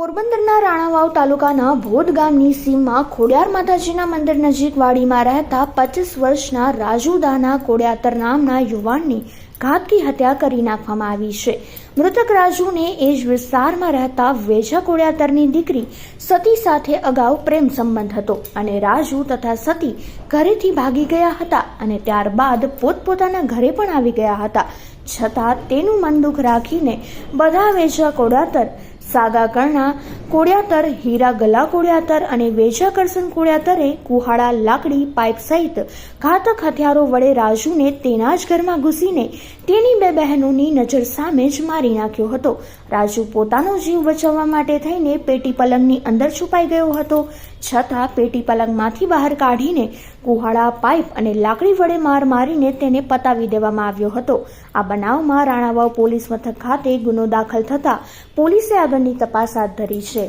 પોરબંદરના રાણાવાવ તાલુકાના ભોદ ગામની સીમમાં ખોડિયાર માતાજીના મંદિર નજીક વાડીમાં રહેતા પચીસ વર્ષના રાજુદાના કોડિયાતર નામના યુવાનની ઘાતકી હત્યા કરી નાખવામાં આવી છે. મૃતક રાજુને એ જ વિસ્તારમાં રહેતા વેજા કોડિયાતરની દીકરી સતી સાથે અગાઉ પ્રેમ સંબંધ હતો અને રાજુ તથા સતી ઘરેથી ભાગી ગયા હતા અને ત્યારબાદ પોતપોતાના ઘરે પણ આવી ગયા હતા. છતાં તેનું મન દુઃખ રાખીને બધા વેજા કોડિયાતર સાગા કરણા કોડિયાતર હીરા ગલા કોડિયાતર અને વેજા કરસન કોડિયાતરે કુહાડા, લાકડી, પાઇપ સહિત ઘાતક હથિયારો વડે રાજુને તેના જ ઘરમાં ઘૂસીને તેની બે બહેનોની નજર સામે જ મારી નાખ્યો હતો. રાજુ પોતાનો જીવ બચાવવા માટે થઈને પેટી પલંગની અંદર છુપાઈ ગયો હતો. છતાં પેટી પલંગમાંથી બહાર કાઢીને કુહાડા, પાઇપ અને લાકડી વડે માર મારીને તેને પતાવી દેવામાં આવ્યો હતો. આ બનાવમાં રાણાવાવ પોલીસ મથક ખાતે ગુનો દાખલ થતા પોલીસે આગળની તપાસ હાથ ધરી છે.